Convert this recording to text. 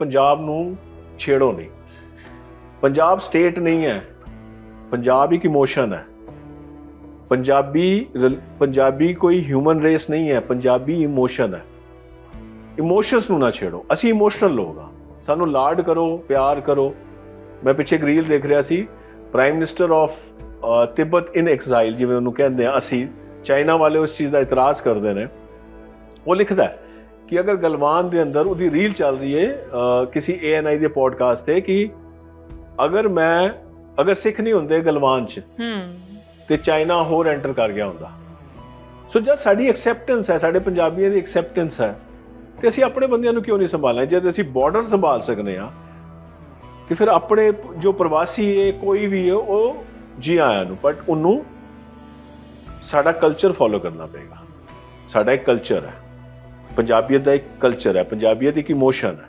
ਪੰਜਾਬ ਨੂੰ ਛੇੜੋ ਨਹੀਂ। ਪੰਜਾਬ ਸਟੇਟ ਨਹੀਂ ਹੈ, ਪੰਜਾਬ ਇੱਕ ਇਮੋਸ਼ਨ ਹੈ। ਪੰਜਾਬੀ ਪੰਜਾਬੀ ਕੋਈ ਹਿਊਮਨ ਰੇਸ ਨਹੀਂ ਹੈ, ਪੰਜਾਬੀ ਇਮੋਸ਼ਨ ਹੈ। ਇਮੋਸ਼ਨਸ ਨੂੰ ਨਾ ਛੇੜੋ, ਅਸੀਂ ਇਮੋਸ਼ਨਲ ਲੋਕ ਆ ਸਾਨੂੰ ਲਾਡ ਕਰੋ, ਪਿਆਰ ਕਰੋ। ਮੈਂ ਪਿੱਛੇ ਇੱਕ ਰੀਲ ਦੇਖ ਰਿਹਾ ਸੀ prime minister of Tibet in exile ਜਿਵੇਂ ਉਹਨੂੰ ਕਹਿੰਦੇ ਆ ਅਸੀਂ ਚਾਈਨਾ ਵਾਲੇ ਉਸ ਚੀਜ਼ ਦਾ ਇਤਰਾਜ਼ ਕਰਦੇ ਨੇ। ਉਹ ਲਿਖਦਾ ਹੈ ਕਿ ਅਗਰ ਗਲਵਾਨ ਦੇ ਅੰਦਰ ਉਹਦੀ ਰੀਲ ਚੱਲ ਰਹੀ ਹੈ ਕਿਸੇ ਏਐਨਆਈ ਦੇ ਪੋਡਕਾਸਟ ਤੇ ਕਿ ਅਗਰ ਮੈਂ ਅਗਰ ਸਿੱਖ ਨਹੀਂ ਹੁੰਦੇ ਗਲਵਾਨ 'ਚ ਹੂੰ। ਤੇ ਚਾਈਨਾ ਹੋਰ ਐਂਟਰ ਕਰ ਗਿਆ ਹੁੰਦਾ। ਸੋ ਜਦ ਸਾਡੀ ਐਕਸੈਪਟੈਂਸ ਹੈ ਸਾਡੇ ਪੰਜਾਬੀਆਂ ਦੀ ਐਕਸੈਪਟੈਂਸ ਹੈ ਤੇ ਅਸੀਂ ਆਪਣੇ ਬੰਦਿਆਂ ਨੂੰ ਕਿਉਂ ਨਹੀਂ ਸੰਭਾਲਣਾ? ਜਦ ਅਸੀਂ ਬਾਰਡਰ ਸੰਭਾਲ ਸਕਨੇ ਆ ਤੇ ਫਿਰ ਆਪਣੇ ਜੋ ਪ੍ਰਵਾਸੀ ਹੈ ਕੋਈ ਵੀ ਹੈ ਉਹ ਜੀ ਆਇਆਂ ਨੂੰ ਬਟ ਉਹਨੂੰ ਸਾਡਾ ਕਲਚਰ ਫੋਲੋ ਕਰਨਾ ਪਏਗਾ। ਸਾਡਾ ਇੱਕ ਕਲਚਰ ਹੈ। ਪੰਜਾਬੀਅਤ ਦਾ ਇੱਕ ਕਲਚਰ ਹੈ ਪੰਜਾਬੀਅਤ ਇੱਕ ਇਮੋਸ਼ਨ ਹੈ।